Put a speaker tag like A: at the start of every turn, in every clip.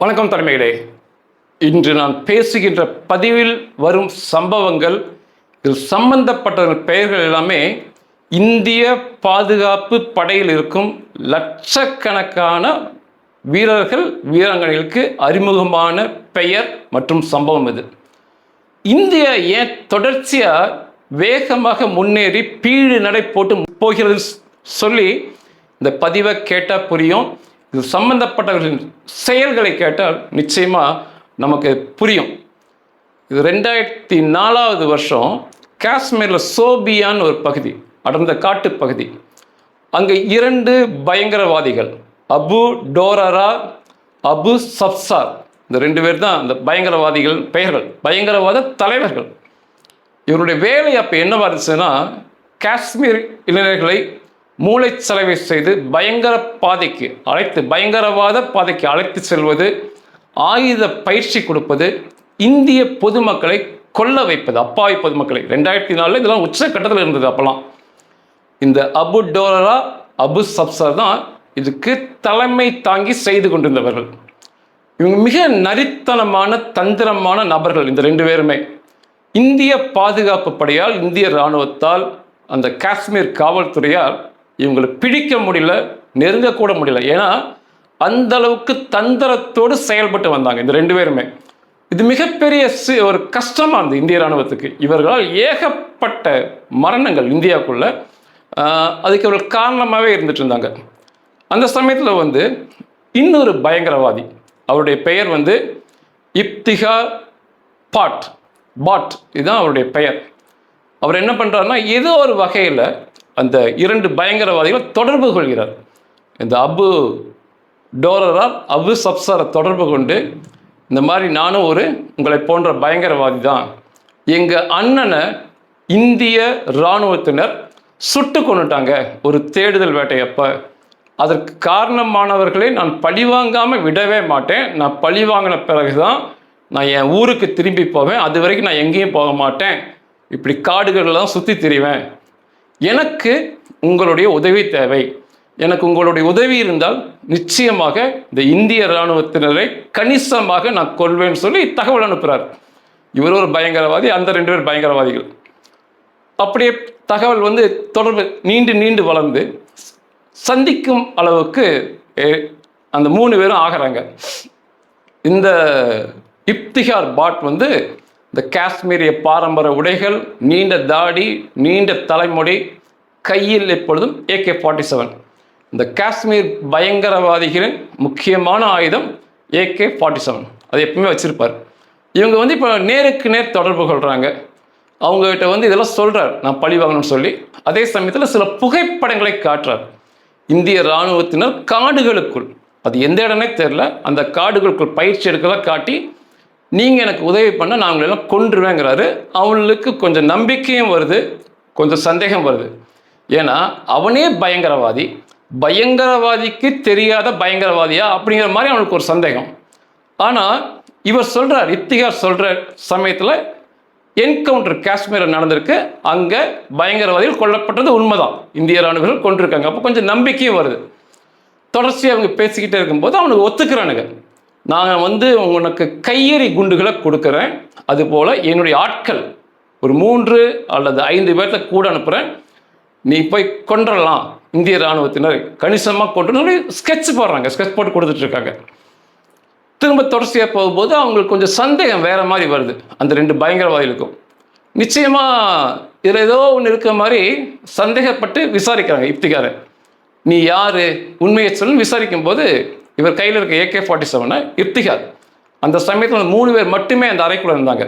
A: வணக்கம் தலைமைகளே. இன்று நான் பேசுகின்ற பதிவில் வரும் சம்பவங்கள் இதில் சம்பந்தப்பட்ட பெயர்கள் எல்லாமே இந்திய பாதுகாப்பு படையில் இருக்கும் லட்சக்கணக்கான வீரர்கள் வீராங்கனைகளுக்கு அறிமுகமான பெயர் மற்றும் சம்பவம் இது. இந்தியா ஏன் தொடர்ச்சியாக வேகமாக முன்னேறி பீழு நடை போட்டு போகிறது சொல்லி இந்த பதிவை கேட்டால் புரியும். இது சம்பந்தப்பட்டவர்களின் செயல்களை கேட்டால் நிச்சயமாக நமக்கு புரியும். இது ரெண்டாயிரத்தி நாலாவது வருஷம் காஷ்மீரில் சோபியான்னு ஒரு பகுதி அடர்ந்த காட்டு பகுதி. அங்கே இரண்டு பயங்கரவாதிகள் அபு டோரரா அபு சப்சார் இந்த ரெண்டு பேர் தான் அந்த பயங்கரவாதிகள் பெயர்கள் பயங்கரவாத தலைவர்கள். இவருடைய வேலை அப்போ என்னவா இருந்துச்சுன்னா காஷ்மீர் இளைஞர்களை மூளைச்சலவை செய்து பயங்கர பாதைக்கு அழைத்து பயங்கரவாத பாதைக்கு அழைத்து செல்வது ஆயுத பயிற்சி கொடுப்பது இந்திய பொதுமக்களை கொல்ல வைப்பது அப்பாவி பொதுமக்களை. ரெண்டாயிரத்தி நாலில் இதெல்லாம் உச்சக்கட்டத்தில் இருந்தது அப்போல்லாம். இந்த அபு டோலரா அபு சப்சார் தான் இதுக்கு தலைமை தாங்கி செய்து கொண்டிருந்தவர்கள். இவங்க மிக நரித்தனமான தந்திரமான நபர்கள் இந்த ரெண்டு பேருமே. இந்திய பாதுகாப்பு படையால் இந்திய இராணுவத்தால் அந்த காஷ்மீர் காவல்துறையால் இவங்களை பிடிக்க முடியல நெருங்கக்கூட முடியல. ஏன்னா அந்த அளவுக்கு தந்திரத்தோடு செயல்பட்டு வந்தாங்க இந்த ரெண்டு பேருமே. இது மிகப்பெரிய சி ஒரு கஷ்டமாக இருந்தது இந்திய இராணுவத்துக்கு. இவர்களால் ஏகப்பட்ட மரணங்கள் இந்தியாவுக்குள்ள அதுக்கு இவர்கள் காரணமாகவே இருந்துட்டு இருந்தாங்க. அந்த சமயத்தில் வந்து இன்னொரு பயங்கரவாதி அவருடைய பெயர் வந்து இப்திகா பாட். பாட் இதுதான் அவருடைய பெயர். அவர் என்ன பண்ணுறாருன்னா ஏதோ ஒரு வகையில் அந்த இரண்டு பயங்கரவாதிகள் தொடர்பு கொள்கிறார். இந்த அபு டோரரால் அபு சப்சாரை தொடர்பு கொண்டு இந்த மாதிரி நானும் ஒரு உங்களை போன்ற பயங்கரவாதி தான். எங்கள் அண்ணனை இந்திய இராணுவத்தினர் சுட்டு கொண்டுட்டாங்க ஒரு தேடுதல் வேட்டையப்ப அதற்கு காரணமானவர்களை நான் பழிவாங்காமல் விடவே மாட்டேன். நான் பழி வாங்கின பிறகு தான் நான் என் ஊருக்கு திரும்பி போவேன். அது வரைக்கும் நான் எங்கேயும் போக மாட்டேன். இப்படி காடுகளெல்லாம் சுற்றி திரிவேன். எனக்கு உங்களுடைய உதவி தேவை. எனக்கு உங்களுடைய உதவி இருந்தால் நிச்சயமாக இந்த இந்திய இராணுவத்தினரை கணிசமாக நான் கொள்வேன்னு சொல்லி தகவல் அனுப்புகிறார் இவர் ஒரு பயங்கரவாதி அந்த ரெண்டு பேர் பயங்கரவாதிகள். அப்படியே தகவல் வந்து தொடர்பு நீண்டு நீண்டு வளர்ந்து சந்திக்கும் அளவுக்கு அந்த மூணு பேரும் ஆகிறாங்க. இந்த இப்திகார் பாட் வந்து இந்த காஷ்மீரிய பாரம்பரிய உடைகள் நீண்ட தாடி நீண்ட தலைமுடி கையில் எப்பொழுதும் ஏகே ஃபார்ட்டி செவன் இந்த காஷ்மீர் பயங்கரவாதிகளின் முக்கியமான ஆயுதம் ஏகே ஃபார்ட்டி செவன் அது எப்பவுமே வச்சுருப்பார். இவங்க வந்து இப்போ நேருக்கு நேர் தொடர்பு கொள்கிறாங்க அவங்ககிட்ட வந்து இதெல்லாம் சொல்கிறார் நான் பழி வாங்கணும்னு சொல்லி. அதே சமயத்தில் சில புகைப்படங்களை காட்டுறார். இந்திய இராணுவத்தினர் காடுகளுக்குள். அது எந்த இடமே தெரில அந்த காடுகளுக்குள் பயிற்சி எடுக்கிறதா காட்டி நீங்கள் எனக்கு உதவி பண்ண நான் உங்களை எல்லாம் கொன்றுவேங்கிறாரு. அவங்களுக்கு கொஞ்சம் நம்பிக்கையும் வருது கொஞ்சம் சந்தேகம் வருது. ஏன்னா அவனே பயங்கரவாதி. பயங்கரவாதிக்கு தெரியாத பயங்கரவாதியா அப்படிங்கிற மாதிரி அவனுக்கு ஒரு சந்தேகம். ஆனால் இவர் சொல்கிறார் இத்திகார் சொல்கிற சமயத்தில் என்கவுண்டர் காஷ்மீரில் நடந்திருக்கு. அங்கே பயங்கரவாதிகள் கொல்லப்பட்டது உண்மைதான். இந்திய ராணுவர்கள் கொண்டிருக்காங்க அப்போ கொஞ்சம் நம்பிக்கையும் வருது. தொடர்ச்சியாக அவங்க பேசிக்கிட்டே இருக்கும்போது அவனுக்கு ஒத்துக்கிறானுங்க. நான் வந்து உனக்கு கையெறி குண்டுகளை கொடுக்குறேன். அதுபோல் என்னுடைய ஆட்கள் ஒரு மூன்று அல்லது ஐந்து பேர்த்த கூட அனுப்புகிறேன் நீ போய் கொன்றலாம் இந்திய இராணுவத்தினர் கணிசமாக கொண்டு ஸ்கெட்ச் போடுறாங்க. ஸ்கெட்ச் போட்டு கொடுத்துட்ருக்காங்க. திரும்ப தொடர்ச்சியாக போகும்போது அவங்களுக்கு கொஞ்சம் சந்தேகம் வேறு மாதிரி வருது. அந்த ரெண்டு பயங்கரவாதிகளுக்கும். நிச்சயமாக இதில் ஏதோ ஒன்று இருக்க மாதிரி சந்தேகப்பட்டு விசாரிக்கிறாங்க இப்திகாரை நீ யார்? உண்மையை சொல்லு. விசாரிக்கும் போது இவர் கையில் இருக்க ஏகே ஃபார்ட்டி செவனை இப்திகார் அந்த சமயத்தில் மூணு பேர் மட்டுமே அந்த அறைக்குள்ள இருந்தாங்க.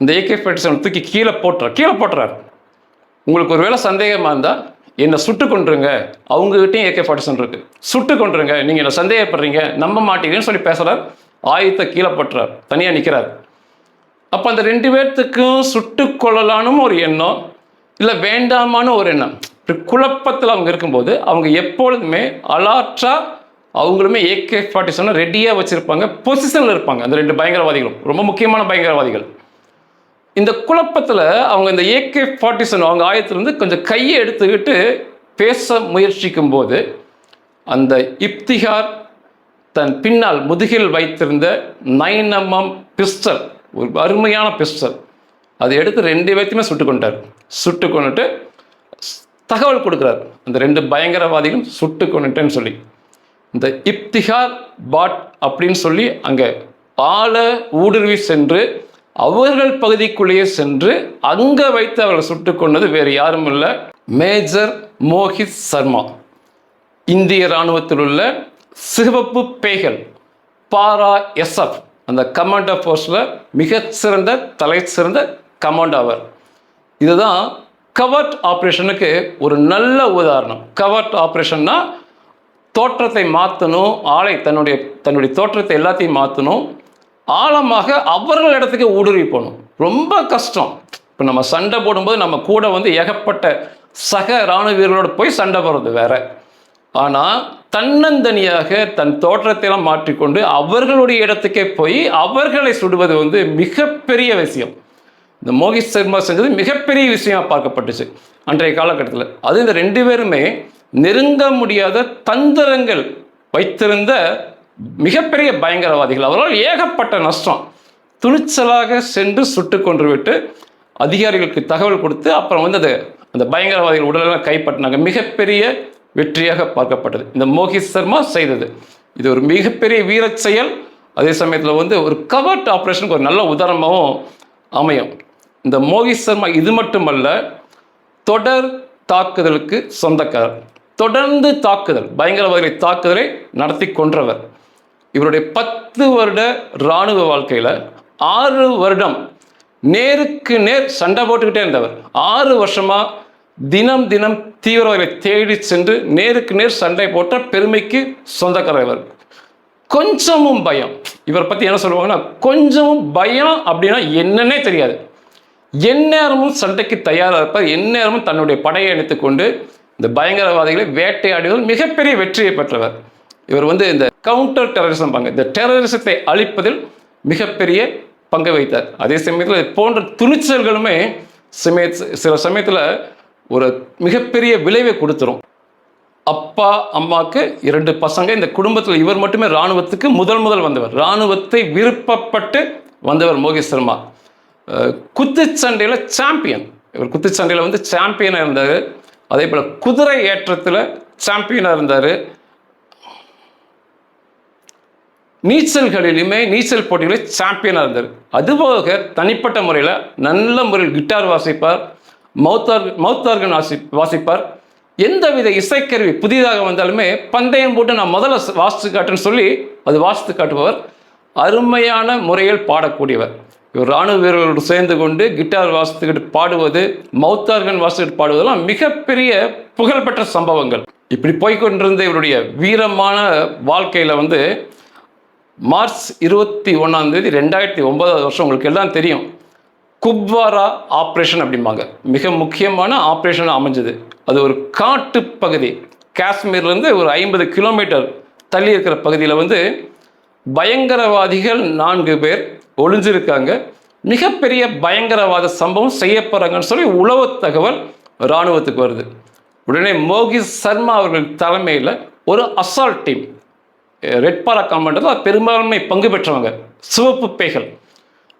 A: இந்த ஏகே ஃபார்ட்டி செவன் தூக்கி கீழே போட்டுறார். கீழே போட்டுறார். உங்களுக்கு ஒரு வேளை சந்தேகமாக இருந்தால் என்னை சுட்டு கொண்டுருங்க அவங்ககிட்டயும் ஏகே ஃபார்ட்டி செவன் இருக்குது சுட்டு கொண்டுருங்க நீங்கள் என்னை சந்தேகப்படுறீங்க. நம்ப மாட்டீங்கன்னு சொல்லி பேசுகிறார் ஆயுதத்தை கீழே போட்டுறார். தனியாக நிற்கிறார் அப்போ அந்த ரெண்டு பேர்த்துக்கும் சுட்டு கொள்ளலான்னு ஒரு எண்ணம் இல்லை வேண்டாமான்னு ஒரு எண்ணம். இப்படி குழப்பத்தில் அவங்க இருக்கும்போது அவங்க எப்பொழுதுமே அலாற்றாக அவங்களுமே ஏகே ஃபார்ட்டி செவன் ரெடியாக வச்சுருப்பாங்க பொசிஷனில் இருப்பாங்க அந்த ரெண்டு பயங்கரவாதிகளும். ரொம்ப முக்கியமான பயங்கரவாதிகள். இந்த குழப்பத்தில் அவங்க இந்த ஏகே ஃபார்ட்டி செவன் அவங்க ஆயத்திலிருந்து கொஞ்சம் கையை எடுத்துக்கிட்டு பேச முயற்சிக்கும் போது அந்த இப்திகார் தன் பின்னால் முதுகில் வைத்திருந்த நைன் எம்எம் பிஸ்டல் ஒரு அருமையான பிஸ்டல் அதை எடுத்து ரெண்டு பேர்த்தையுமே சுட்டு கொண்டார். சுட்டு கொண்டுட்டு தகவல் கொடுக்குறார். அந்த ரெண்டு பயங்கரவாதிகளும் சுட்டு கொண்டுட்டேன்னு சொல்லி. இந்த இப்திகார் பாட் அப்படின்னு சொல்லி அங்கே ஆழ ஊடுருவி சென்று அவர்கள் பகுதிக்குள்ளேயே சென்று அங்கே வைத்து அவர்களை சுட்டு கொண்டது வேறு யாரும் இல்லை. மேஜர் மோஹித் சர்மா. இந்திய இராணுவத்தில் உள்ள சிவப்பு பேகல் பாரா எஸ்எஃப் அந்த கமாண்டோ ஃபோர்ஸில் மிகச்சிறந்த தலை சிறந்த கமாண்டோ அவர். இதுதான் கவர்ட் ஆப்ரேஷனுக்கு ஒரு நல்ல உதாரணம். கவர்ட் ஆப்ரேஷன்னா தோற்றத்தை மாற்றணும் ஆலை தன்னுடைய தன்னுடைய தோற்றத்தை எல்லாத்தையும் மாற்றணும் ஆழமாக அவர்கள் இடத்துக்கு ஊடுருவி போகணும். ரொம்ப கஷ்டம். இப்போ நம்ம சண்டை போடும்போது நம்ம கூட வந்து ஏகப்பட்ட சக இராணுவ வீரர்களோடு போய் சண்டை போடுறது வேற. ஆனால் தன்னந்தனியாக தன் தோற்றத்தையெல்லாம் மாற்றிக்கொண்டு அவர்களுடைய இடத்துக்கே போய் அவர்களை சுடுவது வந்து மிகப்பெரிய விஷயம். இந்த மோகித் சர்மா செஞ்சது மிகப்பெரிய விஷயமாக பார்க்கப்பட்டுச்சு. அன்றைய காலகட்டத்தில். அது இந்த ரெண்டு பேருமே நெருங்க முடியாத தந்திரங்கள் வைத்திருந்த மிகப்பெரிய பயங்கரவாதிகள். அவரால் ஏகப்பட்ட நஷ்டம். துணிச்சலாக சென்று சுட்டு கொன்று விட்டு அதிகாரிகளுக்கு தகவல் கொடுத்து அப்புறம் வந்து அது அந்த பயங்கரவாதிகள் உடலெல்லாம் கைப்பற்றினாங்க. மிகப்பெரிய வெற்றியாக பார்க்கப்பட்டது. இந்த மோகித் சர்மா செய்தது. இது ஒரு மிகப்பெரிய வீரச் செயல். அதே சமயத்தில் வந்து ஒரு கவர்ட் ஆப்ரேஷனுக்கு ஒரு நல்ல உதாரணமாகவும் அமையும். இந்த மோகித் சர்மா இது மட்டுமல்ல தொடர் தாக்குதலுக்கு சொந்தக்காரர். தொடர்ந்து தாக்குதல் பயங்கரவாதிகளை தாக்குதலை நடத்தி கொன்றவர். இவருடைய பத்து வருட இராணுவ வாழ்க்கையில் ஆறு வருடம் நேருக்கு நேர் சண்டை போட்டுக்கிட்டே இருந்தவர். ஆறு வருஷமாக தினம் தினம் தீவிரவாதிகளை தேடி சென்று நேருக்கு நேர் சண்டை போட்ட பெருமைக்கு சொந்தக்காரர் இவர். கொஞ்சமும் பயம். இவரை பற்றி என்ன சொல்லுவாங்கன்னா கொஞ்சமும் பயம் அப்படின்னா என்னன்னே தெரியாது. எந்நேரமும் சண்டைக்கு தயாராக இருப்பார். எந்நேரமும் தன்னுடைய படையை எடுத்துக்கொண்டு இந்த பயங்கரவாதிகளை வேட்டையாடுவதில் மிகப்பெரிய வெற்றியை பெற்றவர். இவர் வந்து இந்த கவுண்டர் டெரரிசம் பங்கு இந்த டெரரிசத்தை அழிப்பதில் மிகப்பெரிய பங்கு வைத்தார் அதே சமயத்தில் இது போன்ற துணிச்சல்களுமே சமய சில சமயத்தில் ஒரு மிகப்பெரிய விளைவை கொடுத்துரும். அப்பா அம்மாவுக்கு இரண்டு பசங்க இந்த குடும்பத்தில் இவர் மட்டுமே இராணுவத்துக்கு முதல் முதல் வந்தவர். இராணுவத்தை விருப்பப்பட்டு வந்தவர் மோகேஷ் சர்மா. குத்துச்சண்டையில் சாம்பியன் இவர் குத்துச்சண்டையில் வந்து சாம்பியனாக இருந்தார். அதே போல் குதிரை ஏற்றத்தில் சாம்பியனாக இருந்தார். நீச்சல்களிலுமே நீச்சல் போட்டிகளில் சாம்பியனாக இருந்தார். அதுபோக தனிப்பட்ட முறையில் நல்ல முறையில் கிட்டார் வாசிப்பார் மௌத்தார் மௌத்தார்கன் வாசி வாசிப்பார். எந்தவித இசைக்கருவி புதிதாக வந்தாலுமே பந்தயம் போட்டு நான் முதல்ல வாசித்து காட்டுன்னு சொல்லி அது வாசித்து காட்டுபவர். அருமையான முறையில் பாடக்கூடியவர். இவர் ராணுவ வீரர்களோடு சேர்ந்து கொண்டு கிட்டார் வாசித்துக்கிட்டு பாடுவது மௌத்தார்கன் வாசித்துக்கிட்டு பாடுவதெல்லாம் மிகப்பெரிய புகழ்பெற்ற சம்பவங்கள். இப்படி போய்க்கொண்டிருந்த இவருடைய வீரமான வாழ்க்கையில் வந்து மார்ச் இருபத்தி ஒன்றாம் தேதி ரெண்டாயிரத்தி ஒன்பதாவது வருஷம் உங்களுக்கு எல்லாம் தெரியும். குப்வாரா ஆப்ரேஷன் அப்படிம்பாங்க. மிக முக்கியமான ஆப்ரேஷன் அமைஞ்சது. அது ஒரு காட்டு பகுதி காஷ்மீர்லேருந்து ஒரு ஐம்பது கிலோமீட்டர் தள்ளி இருக்கிற பகுதியில் வந்து பயங்கரவாதிகள் நான்கு பேர் ஒளிஞ்சிருக்காங்க. மிகப்பெரிய பயங்கரவாத சம்பவம் செய்யப்படுறாங்கன்னு சொல்லி உளவு தகவல் இராணுவத்துக்கு வருது. உடனே மோகித் சர்மா அவர்கள் தலைமையில் ஒரு அசால்ட் டீம் ரெட்பாரா கமாண்டர் பெரும்பான்மை பங்கு பெற்றவங்க. சிவப்பு பேய்கள்.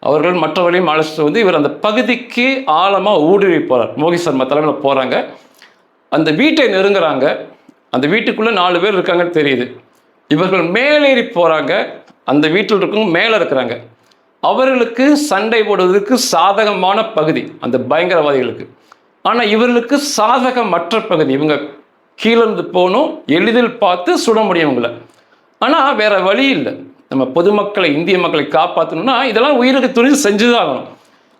A: அவர்கள் மற்றவர்களையும் அழைச்சிட்டு வந்து இவர் அந்த பகுதிக்கு ஆழமாக ஊடுருவி போகிறார் மோகி சர்மா தலைமையில் போகிறாங்க அந்த வீட்டை நெருங்குறாங்க. அந்த வீட்டுக்குள்ளே நாலு பேர் இருக்காங்கன்னு தெரியுது. இவர்கள் மேலேறி போகிறாங்க அந்த வீட்டில் இருக்கவங்க மேலே இருக்கிறாங்க. அவர்களுக்கு சண்டை போடுவதற்கு சாதகமான பகுதி அந்த பயங்கரவாதிகளுக்கு. ஆனால் இவர்களுக்கு சாதகமற்ற பகுதி இவங்க கீழிருந்து போகணும் எளிதில் பார்த்து சுட முடியும் இவங்களை. ஆனால் வேற வழி இல்லை. நம்ம பொதுமக்களை இந்திய மக்களை காப்பாற்றணும்னா இதெல்லாம் உயிருக்கு துணிந்து செஞ்சு தான் ஆகணும்.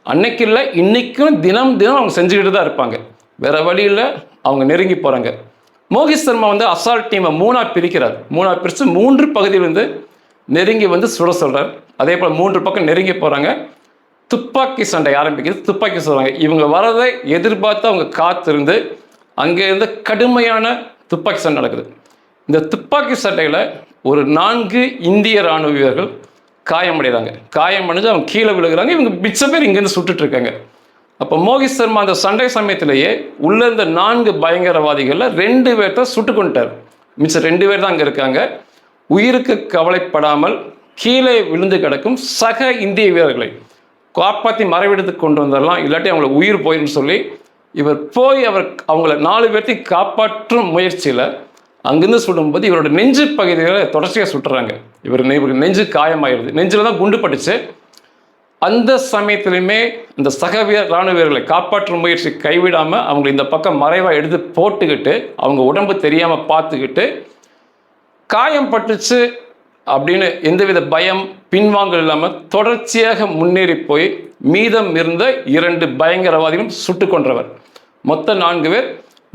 A: அன்னைக்கு இல்லை இன்னைக்கும் தினம் தினம் அவங்க செஞ்சுக்கிட்டு தான் இருப்பாங்க. வேற வழி இல்லை அவங்க நெருங்கி போகிறாங்க மோகித் சர்மா வந்து அசால்ட் டீமை மூணாக பிரிக்கிறார். மூணாக பிரித்து மூன்று பகுதியிலிருந்து நெருங்கி வந்து சுட சொல்கிறார் அதே போல் மூன்று பக்கம் நெருங்கி போகிறாங்க துப்பாக்கி சண்டை ஆரம்பிக்குது. துப்பாக்கி சொல்கிறாங்க இவங்க வரதை எதிர்பார்த்து அவங்க காத்திருந்து அங்கே இருந்து கடுமையான துப்பாக்கி சண்டை நடக்குது. இந்த துப்பாக்கி சண்டையில் ஒரு நான்கு இந்திய ராணுவ வீரர்கள் காயமடைகிறாங்க காயமடைஞ்சு அவங்க கீழே விழுகிறாங்க. இவங்க மிச்ச பேர் இங்கேருந்து சுட்டுட்ருக்காங்க அப்போ மோகித் சர்மா அந்த சண்டை சமயத்திலேயே உள்ள இருந்த நான்கு பயங்கரவாதிகளில் ரெண்டு பேர்த்த சுட்டு கொண்டுட்டார். மிச்சம் ரெண்டு பேர் தான் அங்கே இருக்காங்க. உயிருக்கு கவலைப்படாமல் கீழே விழுந்து கிடக்கும் சக இந்திய வீரர்களை காப்பாற்றி மறைவிடத்துக்கு கொண்டு வந்துடலாம் இல்லாட்டி அவங்கள உயிர் போயின்னு சொல்லி இவர் போய் அவர் அவங்கள நாலு பேர்த்தையும் காப்பாற்றும் முயற்சியில் அங்கிருந்து சுடும்போது இவரோட நெஞ்சு பகுதிகளை தொடர்ச்சியாக சுட்டுறாங்க. இவர் இவருக்கு நெஞ்சு காயமாயிருது. நெஞ்சில் தான் குண்டு பட்டுச்சு. அந்த சமயத்திலுமே இந்த சக வீர ராணுவ வீரர்களை காப்பாற்றும் முயற்சி கைவிடாமல் அவங்களை இந்த பக்கம் மறைவாக எடுத்து போட்டுக்கிட்டு அவங்க உடம்பு தெரியாமல் பார்த்துக்கிட்டு காயம் பட்டுச்சு அப்படின்னு எந்தவித பயம் பின்வாங்கல் இல்லாமல் தொடர்ச்சியாக முன்னேறி போய் மீதம் இருந்த இரண்டு பயங்கரவாதிகளும் சுட்டு கொன்றவர். மொத்த நான்கு பேர்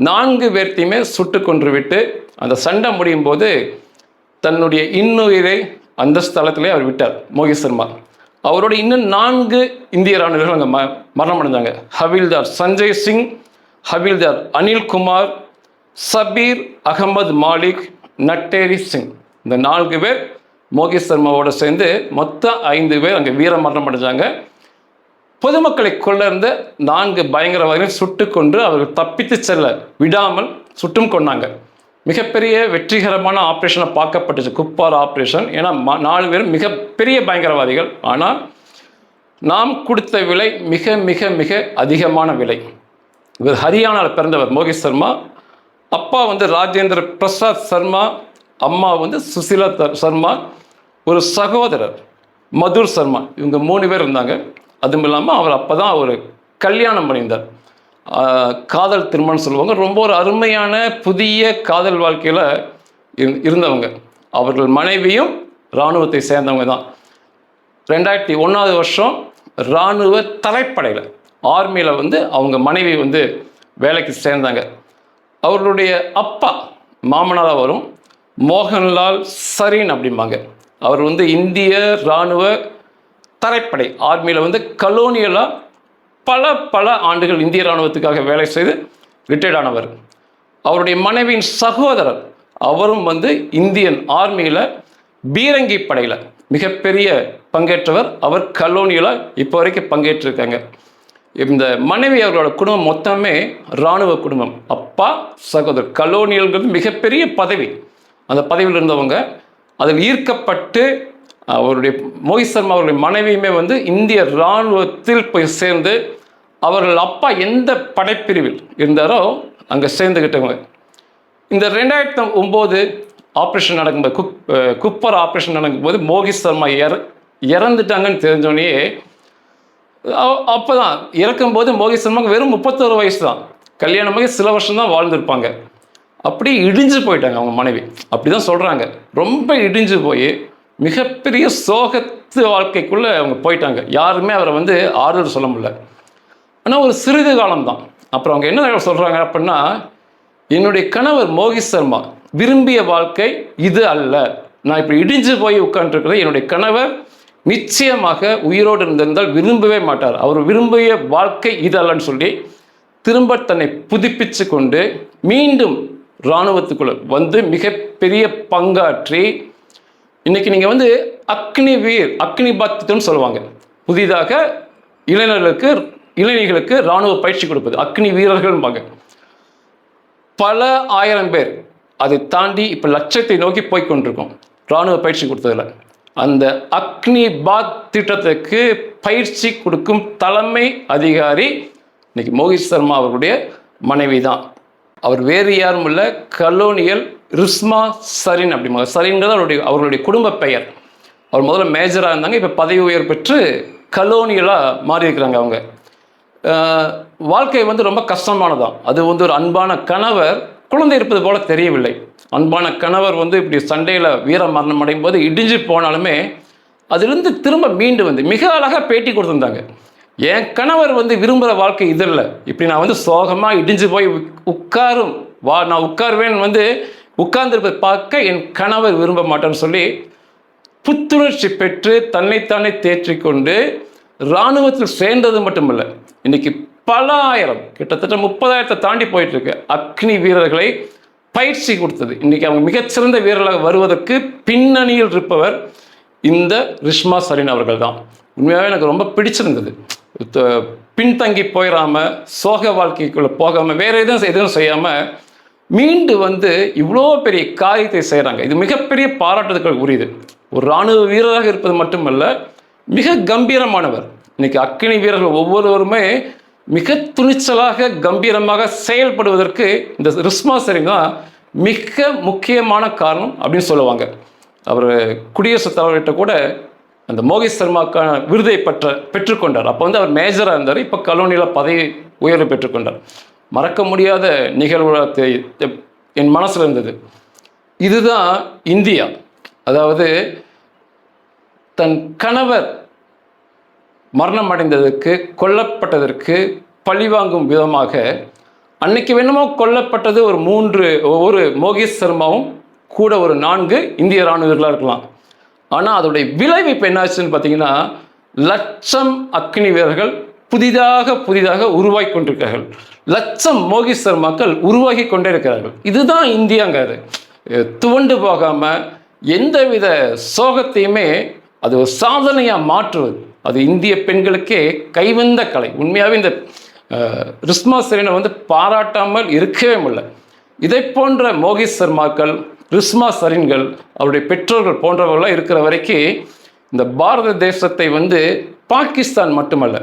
A: நான்கு பேர்த்தையுமே சுட்டு கொன்று விட்டு அந்த சண்டை முடியும் போது தன்னுடைய இன்னுயிரை அந்த ஸ்தலத்திலே அவர் விட்டார் மோகி சர்மா. அவரோட இன்னும் நான்கு இந்திய ராணுவர்கள் அங்கே ம மரணம் அடைஞ்சாங்க ஹவில்தார் சஞ்சய் சிங் ஹவில்தார் அனில்குமார் சபீர் அகமது மாலிக் நட்டேரி சிங். இந்த நான்கு பேர் மோகேஷ் சர்மாவோடு சேர்ந்து மொத்தம் ஐந்து பேர் அங்கே வீர மரணம் அடைஞ்சாங்க. பொதுமக்களை கொண்டிருந்த நான்கு பயங்கரவாதிகள் சுட்டு கொண்டு அவர்கள் தப்பித்து செல்ல விடாமல் சுட்டும் கொண்டாங்க. மிகப்பெரிய வெற்றிகரமான ஆப்ரேஷனை பார்க்கப்பட்டுச்சு. குப்பார் ஆப்ரேஷன் ஏன்னா நாலு பேரும் மிகப்பெரிய பயங்கரவாதிகள். ஆனால் நாம் கொடுத்த விலை மிக மிக மிக அதிகமான விலை. இவர் ஹரியானாவில் பிறந்தவர் மோகேஷ் சர்மா. அப்பா வந்து ராஜேந்திர பிரசாத் சர்மா அம்மா வந்து சுசிலா த- சர்மா ஒரு சகோதரர் மதுர் சர்மா இவங்க மூணு பேர் இருந்தாங்க. அதுவும் இல்லாமல் அவர் அப்போ தான் ஒரு கல்யாணம் பண்ணியிருந்தார். காதல் திருமணம் சொல்லுவாங்க. ரொம்ப ஒரு அருமையான புதிய காதல் வாழ்க்கையில் இருந்தவங்க. அவர்கள் மனைவியும் இராணுவத்தை சேர்ந்தவங்க தான். ரெண்டாயிரத்தி ஒன்றாவது வருஷம் இராணுவ தலைப்படையில் ஆர்மியில் வந்து அவங்க மனைவி வந்து வேலைக்கு சேர்ந்தாங்க. அவர்களுடைய அப்பா மாமனாராக வரும் மோகன்லால் சரீன் அப்படிம்பாங்க. அவர் வந்து இந்திய இராணுவ தரைப்படை ஆர்மியில் வந்து கலோனியலாக பல பல ஆண்டுகள் இந்திய இராணுவத்துக்காக வேலை செய்து ரிட்டையர்ட் ஆனவர். அவருடைய மனைவியின் சகோதரர் அவரும் வந்து இந்தியன் ஆர்மியில் பீரங்கி படையில் மிகப்பெரிய பங்கேற்றவர். அவர் கலோனியில் இப்போ வரைக்கும் பங்கேற்றிருக்காங்க. இந்த மனைவி அவர்களோட குடும்பம் மொத்தமே இராணுவ குடும்பம். அப்பா சகோதரர். கலோனியல்ங்கிறது மிகப்பெரிய பதவி. அந்த பதவியில் இருந்தவங்க அதில் ஈர்க்கப்பட்டு அவருடைய மோஹித் சர்மா அவருடைய மனைவியுமே வந்து இந்திய இராணுவத்தில் போய் சேர்ந்து அவர்கள் அப்பா எந்த படைப்பிரிவில் இருந்தாரோ அங்கே சேர்ந்துக்கிட்டவங்க இந்த ரெண்டாயிரத்தி ஒம்பது ஆப்ரேஷன் நடக்கும்போது குப் குப்பர் ஆப்ரேஷன் நடக்கும்போது மோகித் சர்மா இற இறந்துட்டாங்கன்னு தெரிஞ்சோடனே அப்போ தான் இறக்கும்போது மோகித் சர்மாவுக்கு வெறும் முப்பத்தோரு வயசு தான் கல்யாணமாகி சில வருஷம் தான் வாழ்ந்திருப்பாங்க. அப்படியே இடிஞ்சு போயிட்டாங்க அவங்க மனைவி. அப்படி தான் சொல்கிறாங்க ரொம்ப இடிஞ்சு போய் மிகப்பெரிய சோகத்து வாழ்க்கைக்குள்ளே அவங்க போயிட்டாங்க. யாருமே அவரை வந்து ஆறுதல் சொல்ல முடியல. ஆனால் ஒரு சிறிது காலம் தான் அப்புறம் அவங்க என்ன சொல்கிறாங்க அப்படின்னா என்னுடைய கணவர் மோகித் சர்மா விரும்பிய வாழ்க்கை இது அல்ல. நான் இப்படி இடிஞ்சு போய் உட்காந்துருக்கிறது என்னுடைய கணவர் நிச்சயமாக உயிரோடு இருந்திருந்தால் விரும்பவே மாட்டார். அவர் விரும்பிய வாழ்க்கை இது அல்லன்னு சொல்லி திரும்ப தன்னை புதுப்பிச்சு கொண்டு மீண்டும் இராணுவத்துக்குள்ள வந்து மிகப்பெரிய பங்காற்றி இன்னைக்கு நீங்கள் வந்து அக்னி வீர் அக்னி பாத்தியம்னு சொல்லுவாங்க. புதிதாக இளைஞர்களுக்கு இளைஞர்களுக்கு இராணுவ பயிற்சி கொடுப்பது. அக்னி வீரர்கள்பாங்க பல ஆயிரம் பேர் அதை தாண்டி இப்போ லட்சத்தை நோக்கி போய் கொண்டிருக்கோம். இராணுவ பயிற்சி கொடுத்ததில். அந்த அக்னி பாத் திட்டத்துக்கு பயிற்சி கொடுக்கும் தலைமை அதிகாரி இன்னைக்கு மோகித் சர்மா அவர்களுடைய மனைவி தான் அவர் வேறு யாரும் இல்லை கலோனியல் ரிஸ்மா சரின் அப்படிமா சரின்றது அவருடைய அவர்களுடைய குடும்ப பெயர். அவர் முதல்ல மேஜராக இருந்தாங்க இப்போ பதவி உயர் பெற்று கலோனியலாக மாறியிருக்கிறாங்க அவங்க. வாழ்க்கை வந்து ரொம்ப கஷ்டமானதான் அது வந்து ஒரு அன்பான கணவர் குழந்தை இருப்பது போல தெரியவில்லை. அன்பான கணவர் வந்து இப்படி சண்டையில் வீர மரணம் அடையும் போது இடிஞ்சு போனாலுமே அதிலிருந்து திரும்ப மீண்டு வந்து மிக அழகாக பேட்டி கொடுத்துருந்தாங்க. என் கணவர் வந்து விரும்புகிற வாழ்க்கை இது இல்லை. இப்படி நான் வந்து சோகமாக இடிஞ்சு போய் உக்- உட்காரும் வா நான் உட்காருவேன் வந்து உட்கார்ந்துருப்பதை பார்க்க என் கணவர் விரும்ப மாட்டேன்னு சொல்லி புத்துணர்ச்சி பெற்று தன்னைத்தானே தேற்றிக்கொண்டு இராணுவத்தில் சேர்ந்தது மட்டுமல்ல இன்றைக்கி பல ஆயிரம் கிட்டத்தட்ட முப்பதாயிரத்தை தாண்டி போயிட்டு இருக்கு அக்னி வீரர்களை பயிற்சி கொடுத்தது. இன்னைக்கு அவங்க மிகச்சிறந்த வீரர்களாக வருவதற்கு பின்னணியில் இருப்பவர் இந்த ரிஷ்மா சரீன் அவர்கள் தான் உண்மையாகவே எனக்கு ரொம்ப பிடிச்சிருந்தது. பின்தங்கி போயிடாம சோக வாழ்க்கைக்குள்ளே போகாம வேற எதுவும் எதுவும் செய்யாம மீண்டு வந்து இவ்வளோ பெரிய காரியத்தை செய்கிறாங்க இது மிகப்பெரிய பாராட்டுதல்கள் உரியது. ஒரு இராணுவ வீரராக இருப்பது மட்டுமல்ல மிக கம்பீரமானவர். இன்னைக்கு அக்கினி வீரர்கள் ஒவ்வொருவருமே மிக துணிச்சலாக கம்பீரமாக செயல்படுவதற்கு இந்த ரிஸ்மா சரிங் தான் மிக முக்கியமான காரணம் அப்படின்னு சொல்லுவாங்க. அவர் குடியரசுத் தலைவர்கிட்ட கூட அந்த மோகேஷ் சர்மாக்கான விருதை பெற்ற பெற்றுக்கொண்டார். அப்போ வந்து அவர் மேஜராக இருந்தார். இப்போ கலோனியில் பதவி உயர்வு பெற்றுக்கொண்டார். மறக்க முடியாத நிகழ்வு என் மனசில் இருந்தது. இதுதான் இந்தியா. அதாவது தன் கணவர் மரணம் அடைந்ததற்கு கொல்லப்பட்டதற்கு பழிவாங்கும் விதமாக அன்னைக்கு வேணுமோ கொல்லப்பட்டது ஒரு மூன்று ஒரு மோகேஷ் சர்மாவும் கூட ஒரு நான்கு இந்திய இராணுவர்களாக இருக்கலாம். ஆனால் அதோடைய விளைவு இப்போ என்னாச்சுன்னு பார்த்தீங்கன்னா லட்சம் அக்னி வீரர்கள் புதிதாக புதிதாக உருவாகி கொண்டிருக்கிறார்கள். லட்சம் மோகித் சர்மாக்கள் உருவாகி கொண்டே இருக்கிறார்கள். இதுதான் இந்தியாங்கிறது. துவண்டு போகாமல் எந்தவித சோகத்தையுமே அது ஒரு சாதனையாக மாற்றுவது. அது இந்திய பெண்களுக்கே கைவந்த கலை. உண்மையாகவே இந்த ரிஸ்மா செரீனை வந்து பாராட்டாமல் இருக்கவே முடியல. இதை போன்ற மோகித் சர்மாக்கள் ரிஸ்மா சரீன்கள் அவருடைய பெற்றோர்கள் போன்றவர்களாக இருக்கிற வரைக்கும் இந்த பாரத தேசத்தை வந்து பாகிஸ்தான் மட்டுமல்ல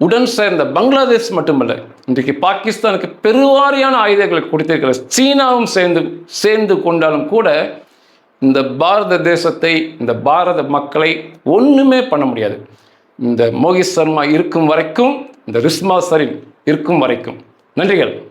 A: உடன் சேர்ந்த பங்களாதேஷ் மட்டுமல்ல இன்றைக்கு பாகிஸ்தானுக்கு பெருவாரியான ஆயுதங்களை கொடுத்திருக்கிற சீனாவும் சேர்ந்து சேர்ந்து கொண்டாலும் கூட இந்த பாரத தேசத்தை இந்த பாரத மக்களை ஒன்றுமே பண்ண முடியாது. இந்த மோகிஷ் சர்மா இருக்கும் வரைக்கும் இந்த ரிஸ்மா சரின் இருக்கும் வரைக்கும். நன்றிகள்.